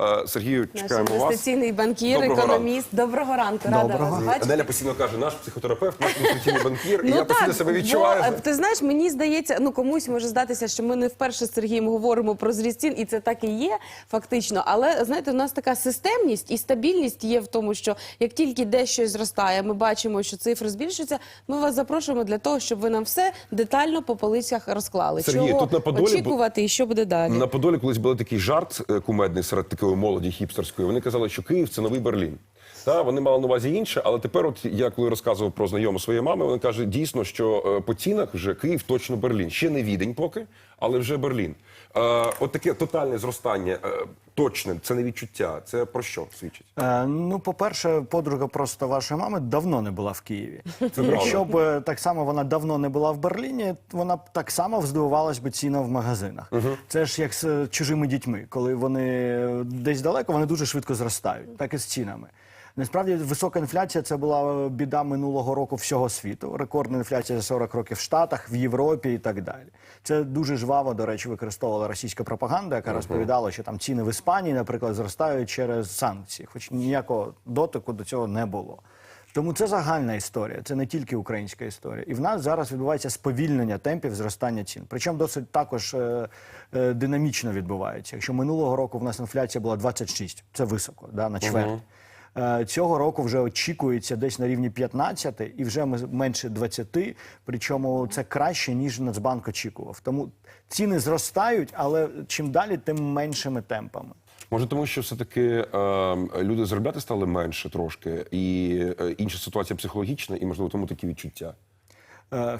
Е, Сергію, Наш чекаємо вас. інвестиційний банкір, Доброго економіст. Доброго ранку, рада Доброго. вас бачити. Аделя постійно каже, наш психотерапевт, наш інвестиційний банкір, і Ну я постійно себе бо, відчуваю. е, ти знаєш, мені здається, ну комусь може здатися, що ми не вперше з Сергієм говоримо про зріст цін, і це так і є фактично. Але знаєте, у нас така системність і стабільність є в тому, що як тільки дещо зростає, ми бачимо, що цифри збільшуються. Ми вас запрошуємо для того, щоб ви нам все детально по полицях розклали. Сергій, Чого тут на Подолі бу- очікувати і що буде далі? На Подолі колись був такий жарт е, кумедний серед такої молоді хіпстерської. Вони казали, що Київ це новий Берлін. Та вони мали на увазі інше, але тепер, от я коли розказував про знайому своєї мами, вона каже дійсно, що е, по цінах вже Київ точно Берлін. Ще не відень поки, але вже Берлін. Е, от таке тотальне зростання, точне, це не відчуття. Це про що свідчить? Е, ну, по-перше, подруга просто вашої мами давно не була в Києві. Це Якщо б е, так само вона давно не була в Берліні, вона б так само здивувалась би ціна в магазинах. Це ж як з чужими дітьми, коли вони е, десь далеко, вони дуже швидко зростають, так і з цінами. Насправді висока інфляція це була біда минулого року всього світу. Рекордна інфляція за 40 років в Штатах, в Європі і так далі. Це дуже жваво, до речі, використовувала російська пропаганда, яка розповідала, що там ціни в Іспанії, наприклад, зростають через санкції, хоч ніякого дотику до цього не було. Тому це загальна історія, це не тільки українська історія. І в нас зараз відбувається сповільнення темпів зростання цін. Причому досить також е, е, динамічно відбувається. Якщо минулого року в нас інфляція була 26, це високо, да, на чверть. Е, Цього року вже очікується десь на рівні 15 і вже менше 20, причому це краще, ніж Нацбанк очікував. Тому ціни зростають, але чим далі, тим меншими темпами. Може, тому що все-таки е, люди заробляти стали менше трошки, і е, інша ситуація психологічна, і можливо тому такі відчуття. Е, е,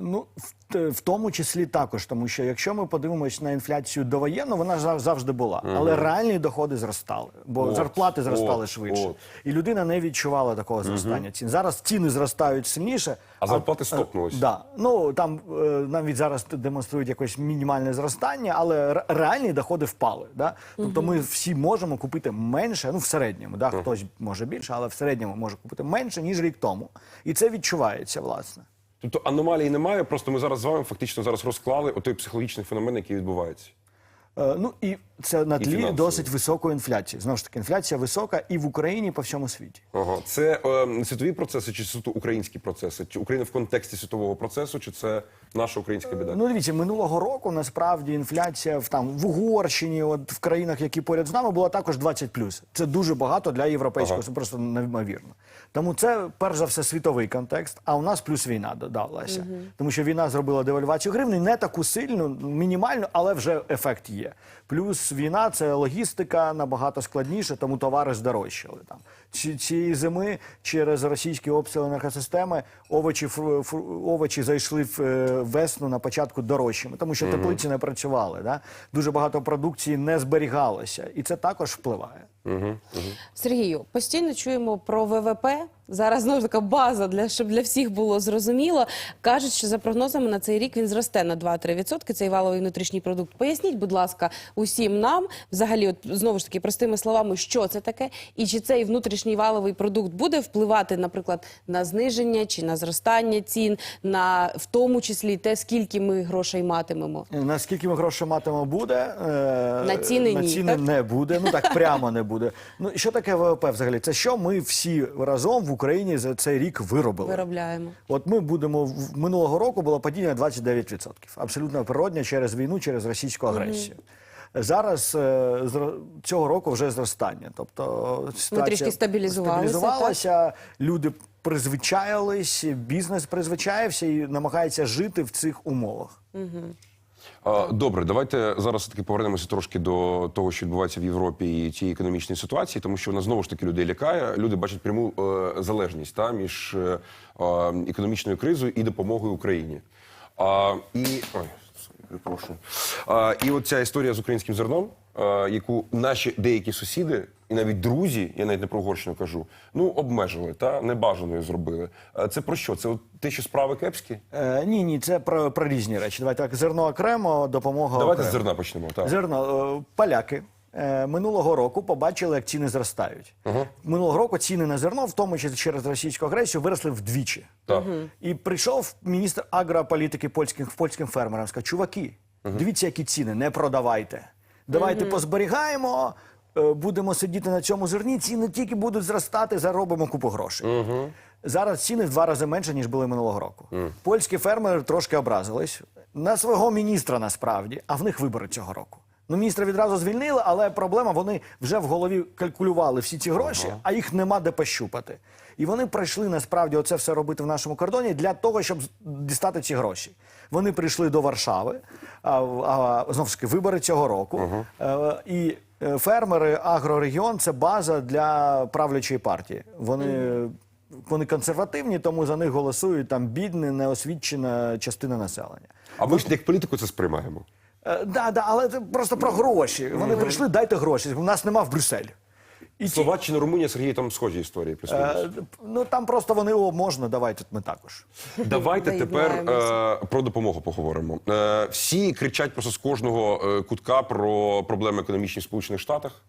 Ну, в, тому числі також, тому що якщо ми подивимось на інфляцію довоєнну, вона завжди була, але реальні доходи зростали, бо От, зарплати зростали от, швидше, от. і людина не відчувала такого зростання цін. Зараз ціни зростають сильніше, А зарплати стопнулись. Е, Да. Ну там навіть зараз демонструють якесь мінімальне зростання, але реальні доходи впали. Да? Тобто ми всі можемо купити менше, ну в середньому, да? хтось може більше, але в середньому може купити менше, ніж рік тому. І це відчувається, власне. Тобто аномалії немає, просто ми зараз з вами фактично зараз розклали отой психологічний феномен, який відбувається. Е, Ну і це на тлі досить високої інфляції. Знову ж таки, інфляція висока і в Україні, і по всьому світі. Ага. Це е, світові процеси чи суто українські процеси? Чи Україна в контексті світового процесу, чи це наша українська біда? Ну дивіться, минулого року насправді інфляція в там в Угорщині, от в країнах, які поряд з нами, була також 20+. Це дуже багато для європейського, Ага. це просто неймовірно. Тому це перш за все світовий контекст. А у нас плюс війна додалася, тому що війна зробила девальвацію гривні не таку сильну, мінімальну, але вже ефект є. Плюс війна це логістика набагато складніше, тому товари здорожчали там. Ці- Цієї зими через російські обстріли енергосистеми овочі фру- фру- овочі зайшли в е, весну на початку дорожчими, тому що теплиці не працювали. Да? Дуже багато продукції не зберігалося, і це також впливає. Сергію, постійно чуємо про ВВП. Зараз знову така база для щоб для всіх було зрозуміло. Кажуть, що за прогнозами на цей рік він зросте на 2-3%, Цей валовий внутрішній продукт. Поясніть, будь ласка, усім нам, взагалі, от знову ж таки, простими словами, що це таке, і чи цей внутрішній валовий продукт буде впливати, наприклад, на зниження чи на зростання цін, на в тому числі те, скільки ми грошей матимемо. Наскільки ми грошей матимемо буде? е, На ціни на ні, ціни так? не буде. Ну так прямо не буде. Ну що таке ВВП взагалі? Це що ми всі разом в Україні за цей рік виробили? Виробляємо. От ми будемо минулого року було падіння 29%. Абсолютно природне через війну, через російську агресію. Зараз е, цього року вже зростання. Тобто ситуація трішки стабілізувалися, стабілізувалася, люди призвичаїлись, бізнес призвичаєвся і намагається жити в цих умовах. А, Добре, давайте зараз таки повернемося трошки до того, що відбувається в Європі і цієї економічної ситуації, тому що вона знову ж таки людей лякає. Люди бачать пряму е, залежність та між е, економічною кризою і допомогою Україні. А, і ой, прошу. А, і от ця історія з українським зерном, яку наші деякі сусіди. І навіть друзі, я навіть не про Угорщину кажу, ну обмежили та небажаною зробили. Е, Це про що? Це от те, що справи кепські? Е, ні, ні, це про, про різні речі. Давайте так, зерно окремо, допомога Давайте з зерна почнемо. Так. Зерно, е, поляки е, минулого року побачили, як ціни зростають. Минулого року ціни на зерно, в тому числі через російську агресію, виросли вдвічі. Так. І прийшов міністр агрополітики польським, польським фермерам. Сказав, чуваки, дивіться, які ціни, не продавайте. Давайте позберігаємо, е, будемо сидіти на цьому зерні, ціни тільки будуть зростати, заробимо купу грошей. Зараз ціни в два рази менше, ніж були минулого року. Польські фермери трошки образились на свого міністра насправді, а в них вибори цього року. Ну, міністра відразу звільнили, але проблема, вони вже в голові калькулювали всі ці гроші, а їх нема де пощупати. І вони прийшли насправді оце все робити в нашому кордоні для того, щоб дістати ці гроші. Вони прийшли до Варшави, а, а знову ж таки вибори цього року. Е, і е, фермери, агрорегіон це база для правлячої партії. Вони. Вони консервативні, тому за них голосують там бідна, неосвічена частина населення. А ми ж як політику це сприймаємо. Е, да, да, але це просто про гроші. Вони прийшли, дайте гроші. У нас нема в Брюсселі. І Словаччина, Румунія, Сергій, там схожі історії. е, ну там просто вони о, можна, давайте ми також. Давайте тепер е, про допомогу поговоримо. Е, всі кричать просто з кожного е, кутка про проблеми економічні в Сполучених Штатах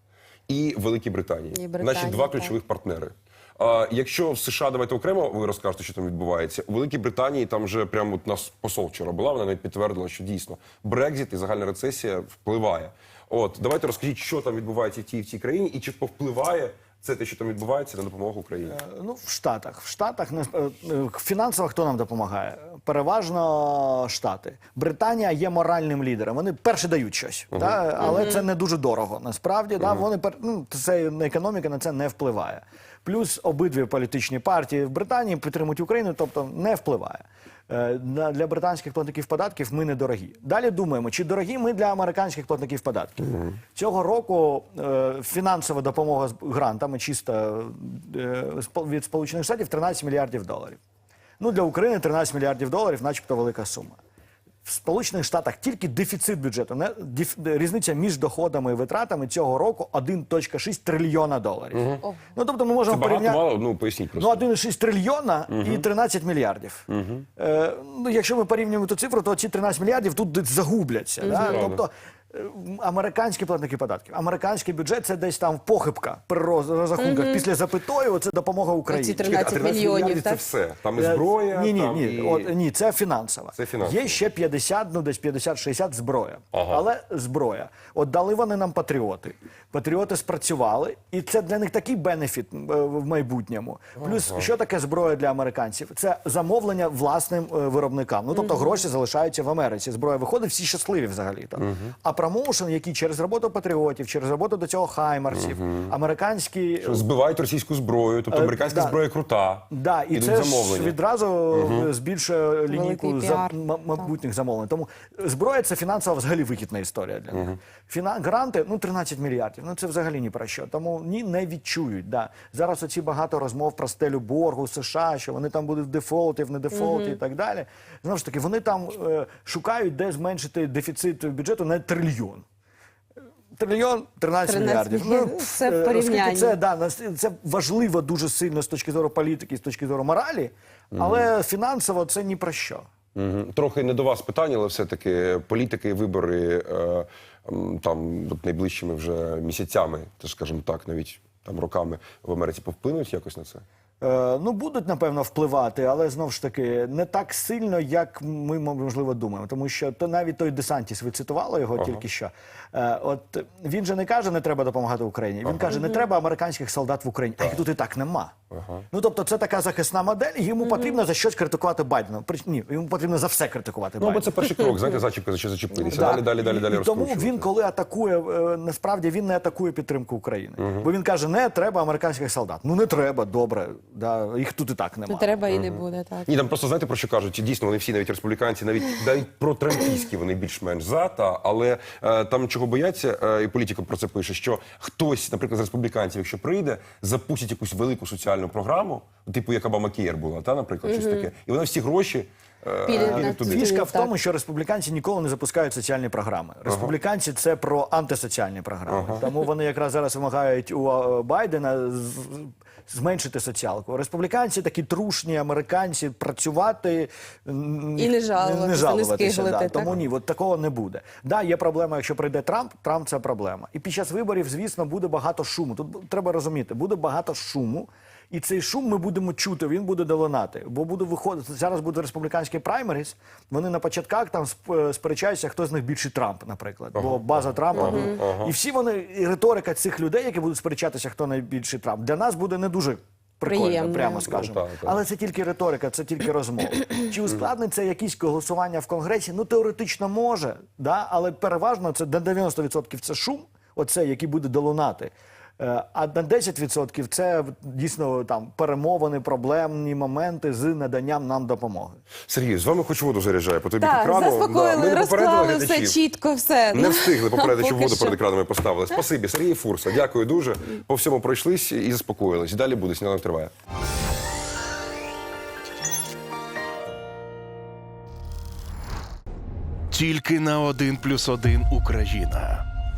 і Великій Британії. І Британії, Наші два так. ключових партнери. А якщо в США давайте окремо, ви розкажете, що там відбувається. У Великій Британії там вже прямо от нас посол вчора була. Вона навіть підтвердила, що дійсно Брекзит і загальна рецесія впливає. От давайте розкажіть, що там відбувається в тій в цій країні, і чи повпливає це те, що там відбувається на допомогу Україні. Ну, в Штатах. В Штатах не- е, е, фінансово хто нам допомагає? Переважно Штати. Британія є моральним лідером. Вони перші дають щось, та, але це не дуже дорого. Насправді, да, вони ну, це економіка на це не впливає. Плюс обидві політичні партії в Британії підтримують Україну, тобто не впливає. Е, Для британських платників податків ми недорогі. Далі думаємо, чи дорогі ми для американських платників податків. Цього року е, фінансова допомога з грантами чисто е, від Сполучених Штатів 13 мільярдів доларів. Ну, для України 13 мільярдів доларів, начебто велика сума. В Сполучених Штатах тільки дефіцит бюджету, не, деф- різниця між доходами і витратами цього року 1,6 трильйона доларів. Ну, тобто ми Це можемо багато порівняти. мало? Ну поясніть Ну, 1,6 трильйона і 13 мільярдів. Е, ну, якщо ми порівнюємо ту цифру, то ці 13 мільярдів тут десь загубляться. Да? Тобто американські платники податків, американський бюджет це десь там похибка при роз- розрахунках. Після запитою це допомога Україні. Оці 13 Чекайте, а 13 мільйонів, це так? все. Там і Е, зброя. Ні, ні, там ні. і... От, ні, це фінансова. Це фінансова. Є ще 50, ну десь 50-60 зброя. Ага. Але зброя. От дали вони нам патріоти. Патріоти спрацювали, і це для них такий бенефіт е, в майбутньому. Плюс, що таке зброя для американців? Це замовлення власним е, виробникам. Ну тобто гроші залишаються в Америці. Зброя виходить, всі щасливі взагалі. там А промоушен, який через роботу патріотів, через роботу до цього хаймарсів, американські Що збивають російську зброю, тобто Е, американська да. зброя крута. Да, і Ідуть це ж замовлення. відразу е, збільшує лінійку Великий за піар. м- замовлень. Тому зброя це фінансово взагалі вигідна історія для них. Фіна... Гранти ну 13 мільярдів. Ну це взагалі ні про що. Тому ні не відчують. Да. Зараз оці багато розмов про стелю боргу США, що вони там будуть в дефолті, в недефолті і так далі. Знову ж таки, вони там е, шукають, де зменшити дефіцит бюджету на трильйон. Трильйон 13, 13 мільярдів. мільярдів. Це е, оскільки порівнянні. Це, да, це важливо дуже сильно з точки зору політики, з точки зору моралі, але фінансово це ні про що. Мгм. Трохи не до вас питання, але все-таки політики і вибори е, там от найближчими вже місяцями, скажімо так, навіть там роками в Америці повплинуть якось на це. Е, ну, будуть, напевно, впливати, але знову ж таки не так сильно, як ми, можливо, думаємо. Тому що то навіть той Десантіс, ви цитували його тільки що. Е, от він же не каже, не треба допомагати Україні. Він каже, не треба американських солдат в Україні. А їх тут і так нема. Ну тобто, це така захисна модель, і йому потрібно за щось критикувати Байдена. При- Ні, йому потрібно за все критикувати Ну, бо це перший крок, знаєте, зачіпка, за що зачепилися. Да. Далі, далі, далі, далі і тому розкручувати. він, коли атакує, е, насправді він не атакує підтримку України. Бо він каже, не треба американських солдат. Ну не треба, добре. Да, їх тут і так Не немає. треба і не буде, так. Ні, там просто знаєте про що кажуть? Дійсно, вони всі, навіть республіканці, навіть навіть про трампійські вони більш-менш за та, але е, там чого бояться, е, і політика про це пише, що хтось, наприклад, з республіканців, якщо прийде, запустить якусь велику соціальну програму, типу як Обама Кієр була, та, наприклад, щось таке, і вона всі гроші е, підуть туди. Фішка в тому, що республіканці ніколи не запускають соціальні програми. Республіканці це про антисоціальні програми. Тому вони якраз зараз вимагають у е, Байдена зменшити соціалку. Республіканці такі трушні американці працювати І не жалуватися, не жалуватися, скиглити, да. так? Тому ні, от такого не буде. Да, є проблема, якщо прийде Трамп, Трамп це проблема. І під час виборів, звісно, буде багато шуму. Тут треба розуміти, буде багато шуму. І цей шум ми будемо чути, він буде долинати. Бо буде виходити зараз буде республіканський праймеріс. Вони на початках там сп- сперечаються, хто з них більший Трамп, наприклад. Бо база Трампа. І всі вони, і риторика цих людей, які будуть сперечатися, хто найбільший Трамп, для нас буде не дуже прикольно, Приємно. прямо скажемо. Ну, так, так. Але це тільки риторика, це тільки розмова. Чи ускладнить це якісь голосування в Конгресі? Ну, теоретично може, да? але переважно це на 90% це шум, оце, який буде долунати. Е, А на 10% це дійсно там перемовини, проблемні моменти з наданням нам допомоги. Сергій, з вами хоч воду заряджає по тобі Так, екрану. Заспокоїли, ми не попередили розклали все чітко, все. Не встигли попередити, що Поки воду що. перед екранами поставили. Спасибі, Сергій Фурса. Дякую дуже. По всьому пройшлись і заспокоїлись. Далі буде сніданок триває. Тільки на один плюс один Україна.